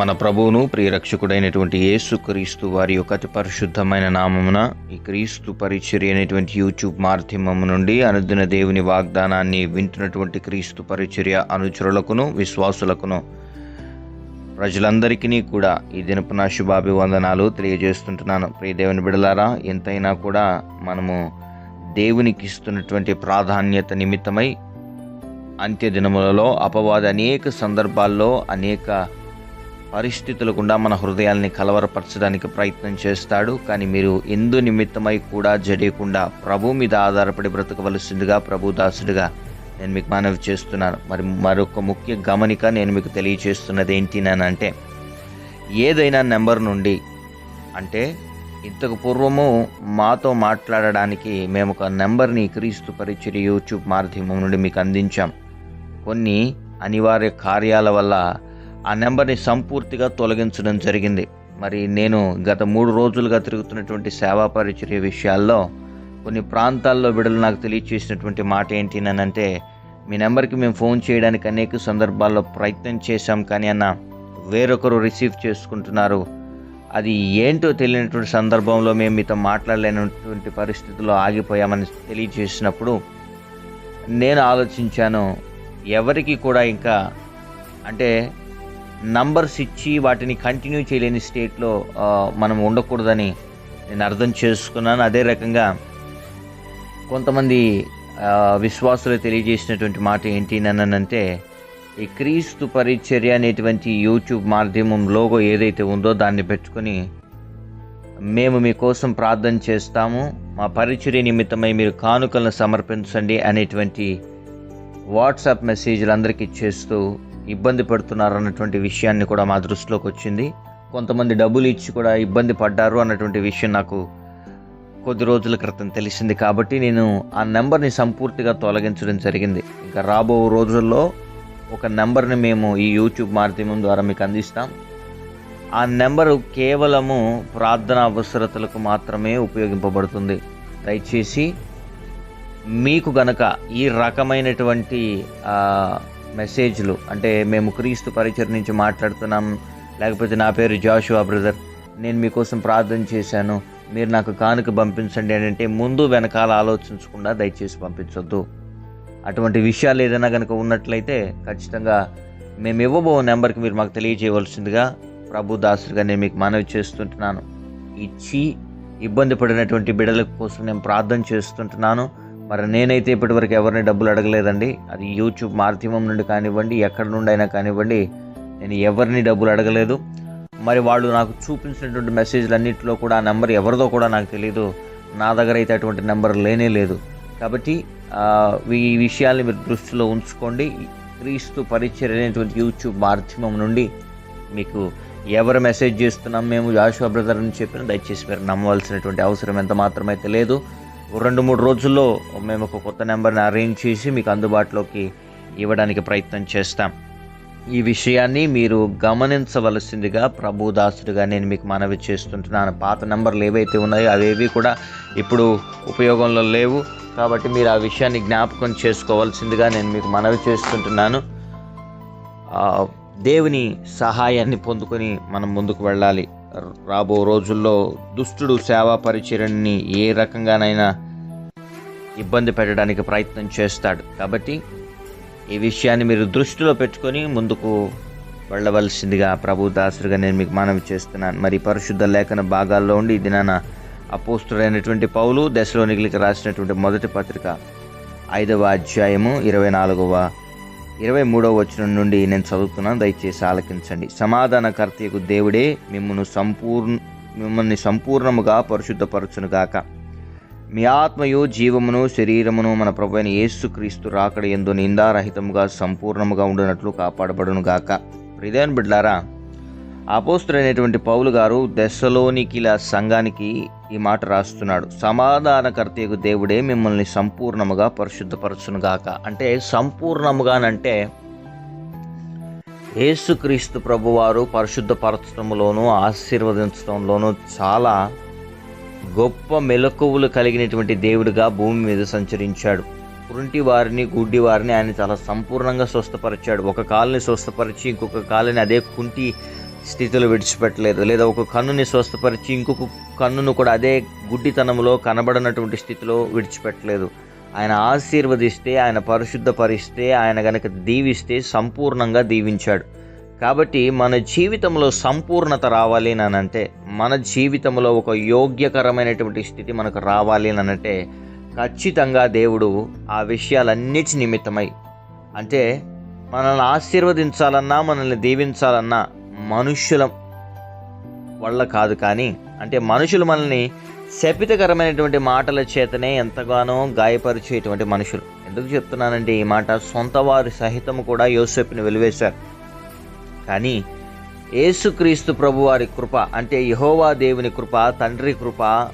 మన ప్రభువును ప్రియరక్షకుడైనటువంటి యేసు క్రీస్తు వారి యొక్క అతి పరిశుద్ధమైన నామమున ఈ క్రీస్తు పరిచర్య అనేటువంటి యూట్యూబ్ మాధ్యమము నుండి అనుదిన దేవుని వాగ్దానాన్ని వింటున్నటువంటి క్రీస్తు పరిచర్య అనుచరులకును విశ్వాసులకును ప్రజలందరికీ కూడా ఈ దినపు నా శుభాభివందనాలు తెలియజేస్తుంటున్నాను. ప్రియ దేవుని బిడలారా ఎంతైనా కూడా మనము దేవునికి ఇస్తున్నటువంటి ప్రాధాన్యత నిమిత్తమై అంత్య దినములలో అపవాది అనేక సందర్భాల్లో అనేక పరిస్థితులు గుండా మన హృదయాల్ని కలవరపరచడానికి ప్రయత్నం చేస్తాడు. కానీ మీరు ఎందు నిమిత్తమై కూడా జడియకుండా ప్రభు మీద ఆధారపడి బ్రతకవలసిందిగా ప్రభు దాసుడిగా నేను మీకు మనవి చేస్తున్నాను. మరి మరొక ముఖ్య గమనిక నేను మీకు తెలియచేస్తున్నది ఏంటినంటే ఏదైనా నెంబర్ నుండి అంటే ఇంతకు పూర్వము మాతో మాట్లాడడానికి మేము ఒక నెంబర్ని క్రీస్తు పరిచయ యూట్యూబ్ మాధ్యమం నుండి మీకు అందించాం. కొన్ని అనివార్య కార్యాల వల్ల ఆ నెంబర్ని సంపూర్తిగా తొలగించడం జరిగింది. మరి నేను గత మూడు రోజులుగా తిరుగుతున్నటువంటి సేవా పరిచర్య విషయాల్లో కొన్ని ప్రాంతాల్లో బిడలు నాకు తెలియచేసినటువంటి మాట ఏంటి అంటే మీ నెంబర్కి మేము ఫోన్ చేయడానికి అనేక సందర్భాల్లో ప్రయత్నం చేశాం కానీ అన్న వేరొకరు రిసీవ్ చేసుకుంటున్నారు. అది ఏంటో తెలియనటువంటి సందర్భంలో మేము మీతో మాట్లాడలేనటువంటి పరిస్థితుల్లో ఆగిపోయామని తెలియజేసినప్పుడు నేను ఆలోచించాను ఎవరికి కూడా ఇంకా అంటే నంబర్స్ ఇచ్చి వాటిని కంటిన్యూ చేయలేని స్టేట్లో మనం ఉండకూడదని నేను అర్థం చేసుకున్నాను. అదే రకంగా కొంతమంది విశ్వాసులు తెలియజేసినటువంటి మాట ఏంటి అంటే ఈ క్రీస్తు పరిచర్య అనేటువంటి యూట్యూబ్ మాధ్యమం లోగో ఏదైతే ఉందో దాన్ని పెట్టుకొని మేము మీకోసం ప్రార్థన చేస్తాము. మా పరిచర్య నిమిత్తమై మీరు కానుకలను సమర్పించండి అనేటువంటి వాట్సాప్ మెసేజ్లు అందరికీ చేస్తూ ఇబ్బంది పడుతున్నారు అన్నటువంటి విషయాన్ని కూడా మా దృష్టిలోకి వచ్చింది. కొంతమంది డబ్బులు ఇచ్చి కూడా ఇబ్బంది పడ్డారు అన్నటువంటి విషయం నాకు కొద్ది రోజుల క్రితం తెలిసింది కాబట్టి నేను ఆ నెంబర్ని సంపూర్తిగా తొలగించడం జరిగింది. ఇంకా రాబో రోజుల్లో ఒక నెంబర్ని మేము ఈ యూట్యూబ్ మాధ్యమం ద్వారా మీకు అందిస్తాం. ఆ నెంబరు కేవలము ప్రార్థన అవసరతలకు మాత్రమే ఉపయోగింపబడుతుంది. దయచేసి మీకు గనక ఈ రకమైనటువంటి మెసేజ్లు. అంటే మేము క్రీస్తు పరిచయం నుంచి మాట్లాడుతున్నాం. లేకపోతే నా పేరు జాషువా బ్రదర్. నేను మీకోసం ప్రార్థన చేశాను. మీరు నాకు కానుక పంపించండి అని అంటే ముందు వెనకాల ఆలోచించకుండా దయచేసి పంపించొద్దు. అటువంటి విషయాలు ఏదైనా కనుక ఉన్నట్లయితే ఖచ్చితంగా మేము ఇవ్వబో నెంబర్కి మీరు మాకు తెలియజేయవలసిందిగా ప్రభు దాసుడిగా నేను మీకు మనవి చేస్తుంటున్నాను. ఇచ్చి ఇబ్బంది పడినటువంటి బిడ్డల కోసం నేను ప్రార్థన చేస్తుంటున్నాను. మరి నేనైతే ఇప్పటివరకు ఎవరిని డబ్బులు అడగలేదండి. అది యూట్యూబ్ మాధ్యమం నుండి కానివ్వండి ఎక్కడి నుండి అయినా కానివ్వండి నేను ఎవరిని డబ్బులు అడగలేదు. మరి వాళ్ళు నాకు చూపించినటువంటి మెసేజ్లన్నింటిలో కూడా ఆ నెంబర్ ఎవరిదో కూడా నాకు తెలియదు నా దగ్గర అయితే అటువంటి నెంబర్ లేనే లేదు. కాబట్టి ఈ విషయాల్ని మీరు దృష్టిలో ఉంచుకోండి. క్రీస్తు పరిచయం అనేటువంటి యూట్యూబ్ మాధ్యమం నుండి మీకు ఎవరు మెసేజ్ చేస్తున్నాం మేము జాషువా బ్రదర్ అని చెప్పిన దయచేసి మీరు నమ్మవలసినటువంటి అవసరం ఎంత మాత్రమైతే లేదు. రెండు మూడు రోజుల్లో మేము ఒక కొత్త నెంబర్ని అరేంజ్ చేసి మీకు అందుబాటులోకి ఇవ్వడానికి ప్రయత్నం చేస్తాం. ఈ విషయాన్ని మీరు గమనించవలసిందిగా ప్రభుదాసుడిగా నేను మీకు మనవి చేస్తుంటున్నాను. పాత నెంబర్లు ఏవైతే ఉన్నాయో అవేవి కూడా ఇప్పుడు ఉపయోగంలో లేవు. కాబట్టి మీరు ఆ విషయాన్ని జ్ఞాపకం చేసుకోవాల్సిందిగా నేను మీకు మనవి చేస్తుంటున్నాను. దేవుని సహాయాన్ని పొందుకొని మనం ముందుకు వెళ్ళాలి. రాబో రోజుల్లో దుష్టుడు సేవా పరిచరణని ఏ రకంగానైనా ఇబ్బంది పెట్టడానికి ప్రయత్నం చేస్తాడు. కాబట్టి ఈ విషయాన్ని మీరు దృష్టిలో పెట్టుకొని ముందుకు వెళ్ళవలసిందిగా ప్రభు దాసుడిగా నేను మీకు మనవి చేస్తున్నాను. మరి పరిశుద్ధ లేఖన భాగాల్లో ఉండి ఈ దినాన అపోస్తుడైనటువంటి పౌలు దశలోనికిలికి రాసినటువంటి మొదటి పత్రిక ఐదవ అధ్యాయము ఇరవై నాలుగవ ఇరవై మూడవ వచనం నుండి నేను చదువుతున్నాను. దయచేసి ఆలకించండి. సమాధానకర్తకు దేవుడే మిమ్మల్ని సంపూర్ణ మిమ్మల్ని సంపూర్ణముగా పరిశుద్ధపరచునుగాక. మీ ఆత్మయు జీవమును శరీరమును మన ప్రభు అయిన యేసుక్రీస్తు రాకడ ఎందు నిందారహితముగా సంపూర్ణముగా ఉండినట్లు కాపాడబడునుగాక. హృదయం బిడ్లారా అపోస్తుడైనటువంటి పౌలు గారు దశలోనికిల సంఘానికి ఈ మాట రాస్తున్నాడు. సమాధానకర్తయకు దేవుడే మిమ్మల్ని సంపూర్ణముగా పరిశుద్ధపరచునుగాక. అంటే సంపూర్ణముగానంటే యేసుక్రీస్తు ప్రభువారు పరిశుద్ధపరచడంలోనూ ఆశీర్వదించడంలోనూ చాలా గొప్ప మెలకువలు కలిగినటువంటి దేవుడిగా భూమి మీద సంచరించాడు. పురుంటి వారిని గుడ్డి వారిని ఆయన చాలా సంపూర్ణంగా స్వస్థపరిచాడు. ఒక కాలుని స్వస్థపరిచి ఇంకొక కాలుని అదే కుంటి స్థితిలో విడిచిపెట్టలేదు. లేదా ఒక కన్నుని స్వస్థపరిచి ఇంకొక కన్నును కూడా అదే గుడ్డితనంలో కనబడనటువంటి స్థితిలో విడిచిపెట్టలేదు. ఆయన ఆశీర్వదిస్తే ఆయన పరిశుద్ధపరిస్తే ఆయన గనక దీవిస్తే సంపూర్ణంగా దీవించాడు. కాబట్టి మన జీవితంలో సంపూర్ణత రావాలి అని అంటే మన జీవితంలో ఒక యోగ్యకరమైనటువంటి స్థితి మనకు రావాలి అని అంటే ఖచ్చితంగా దేవుడు ఆ విషయాలన్నిటి నిమిత్తమై అంటే మనల్ని ఆశీర్వదించాలన్నా మనల్ని దీవించాలన్నా మనుష్యుల వల్ల కాదు కానీ అంటే మనుషులు మనల్ని శపితకరమైనటువంటి మాటల చేతనే ఎంతగానో గాయపరిచేటువంటి మనుషులు. ఎందుకు చెప్తున్నానంటే ఈ మాట సొంత వారి సహితము కూడా యోసెప్ని వెలివేశారు. కానీ యేసుక్రీస్తు ప్రభు వారి కృప అంటే యహోవా దేవుని కృప తండ్రి కృప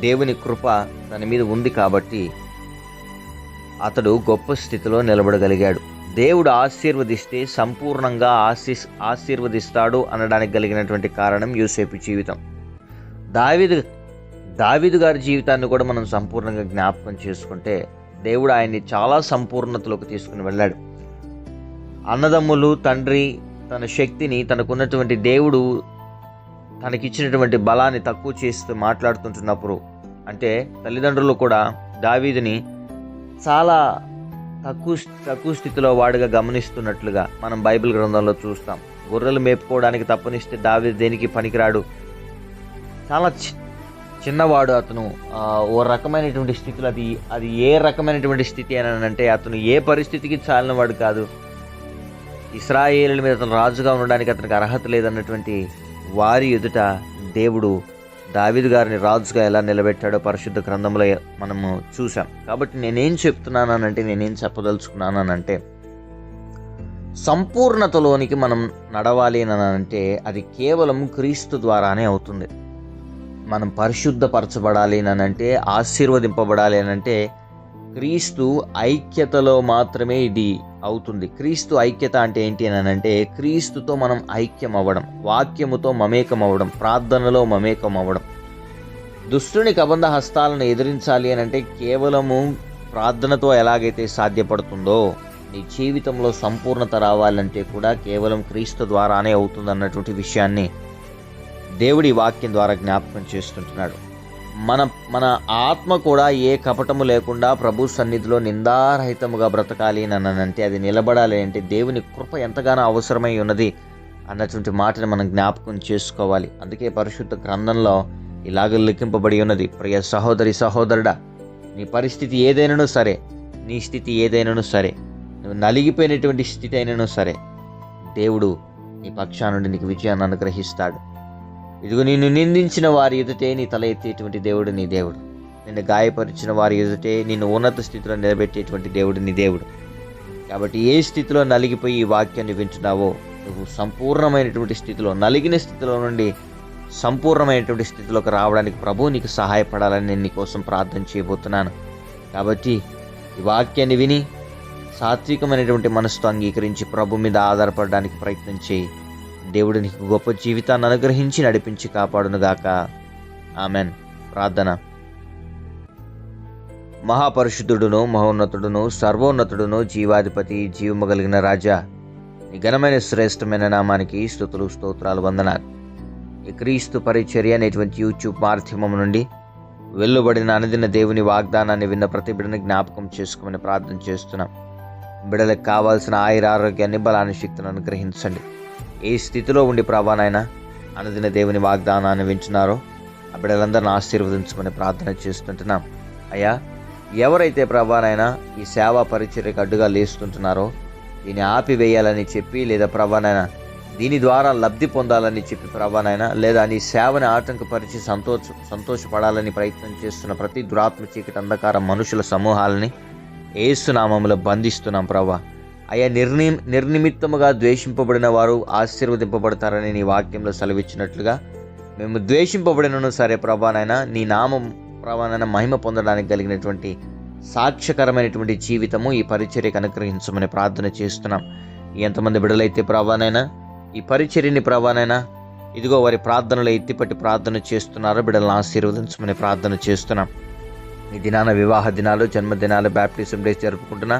దేవుని కృప తన మీద ఉంది కాబట్టి అతడు గొప్ప స్థితిలో నిలబడగలిగాడు. దేవుడు ఆశీర్వదిస్తే సంపూర్ణంగా ఆశీస్ ఆశీర్వదిస్తాడు అనడానికి కలిగినటువంటి కారణం యూసేపు జీవితం. దావిదు దావిదు గారి జీవితాన్ని కూడా మనం సంపూర్ణంగా జ్ఞాపకం చేసుకుంటే దేవుడు ఆయన్ని చాలా సంపూర్ణతలోకి తీసుకుని వెళ్ళాడు. అన్నదమ్ములు తండ్రి తన శక్తిని తనకున్నటువంటి దేవుడు తనకిచ్చినటువంటి బలాన్ని తక్కువ చేస్తూ మాట్లాడుతుంటున్నప్పుడు అంటే తల్లిదండ్రులు కూడా దావీదుని చాలా తక్కువ తక్కువ స్థితిలో వాడుగా గమనిస్తున్నట్లుగా మనం బైబిల్ గ్రంథంలో చూస్తాం. గొర్రెలు మేపుకోవడానికి తప్పనిస్తే దావి దేనికి పనికిరాడు? చాలా చి- చిన్నవాడు అతను. ఓ రకమైనటువంటి స్థితిలో అది అది ఏ రకమైనటువంటి స్థితి అని అంటే అతను ఏ పరిస్థితికి చాలినవాడు కాదు. ఇస్రాయేలు మీద అతను రాజుగా ఉండడానికి అతనికి అర్హత లేదన్నటువంటి వారి ఎదుట దేవుడు దావిద్ గారిని రాజుగా ఎలా నిలబెట్టాడో పరిశుద్ధ గ్రంథంలో మనము చూసాం కాబట్టి నేనేం చెప్తున్నానంటే నేనేం చెప్పదలుచుకున్నానంటే సంపూర్ణతలోనికి మనం నడవాలి అని అంటే అది కేవలం క్రీస్తు ద్వారానే అవుతుంది. మనం పరిశుద్ధపరచబడాలి అని అంటే ఆశీర్వదింపబడాలి అని అంటే క్రీస్తు ఐక్యతలో మాత్రమే ఇది అవుతుంది. క్రీస్తు ఐక్యత అంటే ఏంటి అని అంటే క్రీస్తుతో మనం ఐక్యం అవ్వడం వాక్యముతో మమేకం అవ్వడం ప్రార్థనలో మమేకం అవ్వడం దుష్టుని కబంధ హస్తాలను ఎదిరించాలి అని అంటే కేవలము ప్రార్థనతో ఎలాగైతే సాధ్యపడుతుందో నీ జీవితంలో సంపూర్ణత రావాలంటే కూడా కేవలం క్రీస్తు ద్వారానే అవుతుంది అన్నటువంటి విషయాన్ని దేవుడి వాక్యం ద్వారా జ్ఞాపకం చేస్తుంటున్నాడు. మన మన ఆత్మ కూడా ఏ కపటము లేకుండా ప్రభు సన్నిధిలో నిందారహితముగా బ్రతకాలి అని అంటే అది నిలబడాలి అంటే దేవుని కృప ఎంతగానో అవసరమై ఉన్నది అన్నటువంటి మాటని మనం జ్ఞాపకం చేసుకోవాలి. అందుకే పరిశుద్ధ గ్రంథంలో ఇలాగ లిఖింపబడి ఉన్నది. ప్రియ సహోదరి సహోదరుడా నీ పరిస్థితి ఏదైనాను సరే. నీ స్థితి ఏదైనాను సరే. నువ్వు నలిగిపోయినటువంటి స్థితి అయినను సరే. దేవుడు నీ పక్షా నుండి నీకు విజయాన్ని అనుగ్రహిస్తాడు. ఇదిగో నిన్ను నిందించిన వారి ఎదుటే నీ తల ఎత్తేటువంటి దేవుడు నీ దేవుడు. నిన్ను గాయపరిచిన వారి ఎదుటే నిన్ను ఉన్నత స్థితిలో నిలబెట్టేటువంటి దేవుడు నీ దేవుడు. కాబట్టి ఏ స్థితిలో నలిగిపోయి ఈ వాక్యాన్ని వింటున్నావో నువ్వు సంపూర్ణమైనటువంటి స్థితిలో నలిగిన స్థితిలో నుండి సంపూర్ణమైనటువంటి స్థితిలోకి రావడానికి ప్రభు నీకు సహాయపడాలని నేను నీకోసం ప్రార్థన చేయబోతున్నాను. కాబట్టి ఈ వాక్యాన్ని విని సాత్వికమైనటువంటి మనసుతో అంగీకరించి ప్రభు మీద ఆధారపడడానికి ప్రయత్నం చేయి. దేవుడు నీకు గొప్ప జీవితాన్ని అనుగ్రహించి నడిపించి కాపాడునుగాక. ఆమెన్. ప్రార్థన. మహాపరిశుద్ధుడును మహోన్నతుడును సర్వోన్నతుడును జీవాధిపతి జీవము కలిగిన రాజా నీ ఘనమైన శ్రేష్టమైన నామానికి స్థుతులు స్తోత్రాలు వందనాలు. ఈ క్రీస్తు పరిచర్య అనేటువంటి యూట్యూబ్ మాధ్యమం నుండి వెల్లుబడిన అనదిన దేవుని వాగ్దానాన్ని విన్న ప్రతి బిడ్డని జ్ఞాపకం చేసుకోమని ప్రార్థన చేస్తున్నాం. బిడలకు కావాల్సిన ఆయుర ఆరోగ్యాన్ని బలాన్ని శక్తిని అనుగ్రహించండి. ఏ స్థితిలో ఉండి ప్రభానైనా అనుదిన దేవుని వాగ్దానాన్ని వింటున్నారో ఆ బిడ్డలందరిని ఆశీర్వదించమని ప్రార్థన చేస్తుంటున్నాం. అయ్యా ఎవరైతే ప్రభానైనా ఈ సేవా పరిచర్యకు అడ్డుగా లేస్తుంటున్నారో దీన్ని ఆపివేయాలని చెప్పి లేదా ప్రభానైనా దీని ద్వారా లబ్ధి పొందాలని చెప్పి ప్రభానైనా లేదా నీ సేవని ఆటంకపరిచి సంతోష సంతోషపడాలని ప్రయత్నం చేస్తున్న ప్రతి దురాత్మ చీకటి అంధకార మనుషుల సమూహాలని ఏసునామంలో బంధిస్తున్నాం ప్రభా. అయ్యా నిర్ని నిర్నిమిత్తముగా ద్వేషింపబడిన వారు ఆశీర్వదింపబడతారని నీ వాక్యంలో సెలవిచ్చినట్లుగా మేము ద్వేషింపబడినను సరే ప్రభానైనా నీ నామం ప్రభానైనా మహిమ పొందడానికి కలిగినటువంటి సాక్ష్యకరమైనటువంటి జీవితము ఈ పరిచర్యకు అనుగ్రహించమని ప్రార్థన చేస్తున్నాం. ఎంతమంది బిడలైతే ప్రభానైనా ఈ పరిచర్యని ప్రభానైనా ఇదిగో వారి ప్రార్థనలు ఎత్తిపట్టి ప్రార్థన చేస్తున్నారో బిడ్డలను ఆశీర్వదించమని ప్రార్థన చేస్తున్నాం. ఈ దినాన వివాహ దినాలు జన్మదినాలు బ్యాప్టిజం డేస్ జరుపుకుంటున్నా.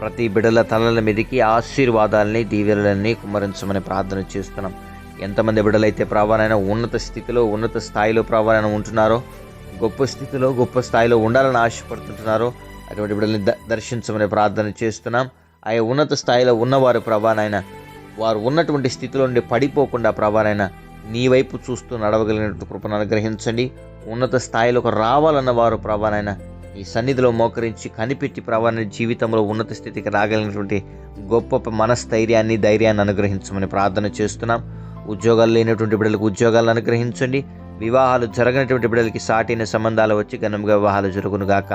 ప్రతి బిడల తలల మీదకి ఆశీర్వాదాలని దీవెనలని కుమరించమని ప్రార్థన చేస్తున్నాం. ఎంతమంది బిడలైతే ప్రభానైనా ఉన్నత స్థితిలో ఉన్నత స్థాయిలో ప్రభానైనా ఉంటున్నారో గొప్ప స్థితిలో గొప్ప స్థాయిలో ఉండాలని ఆశపడుతుంటున్నారో అటువంటి బిడ్డల్ని ద- దర్శించమని ప్రార్థన చేస్తున్నాం. ఆయా ఉన్నత స్థాయిలో ఉన్నవారు ప్రభానైనా వారు ఉన్నటువంటి స్థితిలో నుండి పడిపోకుండా ప్రభానైనా నీ వైపు చూస్తూ నడవగలిగినట్టు కృపను అనుగ్రహించండి. ఉన్నత స్థాయిలోకి రావాలన్న వారు ప్రభానైనా ఈ సన్నిధిలో మోకరించి కనిపెట్టి ప్రభాన జీవితంలో ఉన్నత స్థితికి రాగలిగినటువంటి గొప్ప మనస్థైర్యాన్ని ధైర్యాన్ని అనుగ్రహించమని ప్రార్థన చేస్తున్నాం. ఉద్యోగాలు లేనటువంటి బిడ్డలకు ఉద్యోగాలు అనుగ్రహించండి. వివాహాలు జరగనటువంటి బిడ్డలకి సాటిన సంబంధాలు వచ్చి ఘనంగా వివాహాలు జరుగునుగాక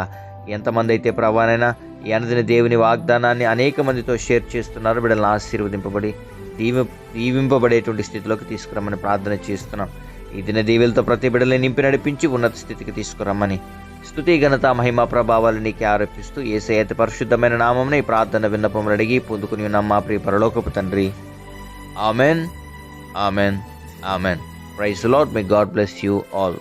ఎంతమంది అయితే ప్రవాణైనా ఈ అనదిన దేవుని వాగ్దానాన్ని అనేక మందితో షేర్ చేస్తున్నారు. బిడ్డలను ఆశీర్వదింపబడి దీవి దీవింపబడేటువంటి స్థితిలోకి తీసుకురమ్మని ప్రార్థన చేస్తున్నాం. ఈ దిన దీవులతో ప్రతి బిడ్డలని నింపి నడిపించి ఉన్నత స్థితికి తీసుకురమ్మని స్థుతి ఘనత మహిమ ప్రభావాలు నీకే ఆరోపిస్తూ ఏసే అతి పరిశుద్ధమైన నామంని ప్రార్థన విన్నపములు అడిగి పొందుకుని ఉన్న మా ప్రియ పరలోకపు తండ్రి. Amen. Amen. Amen. Praise Lord may God bless you all.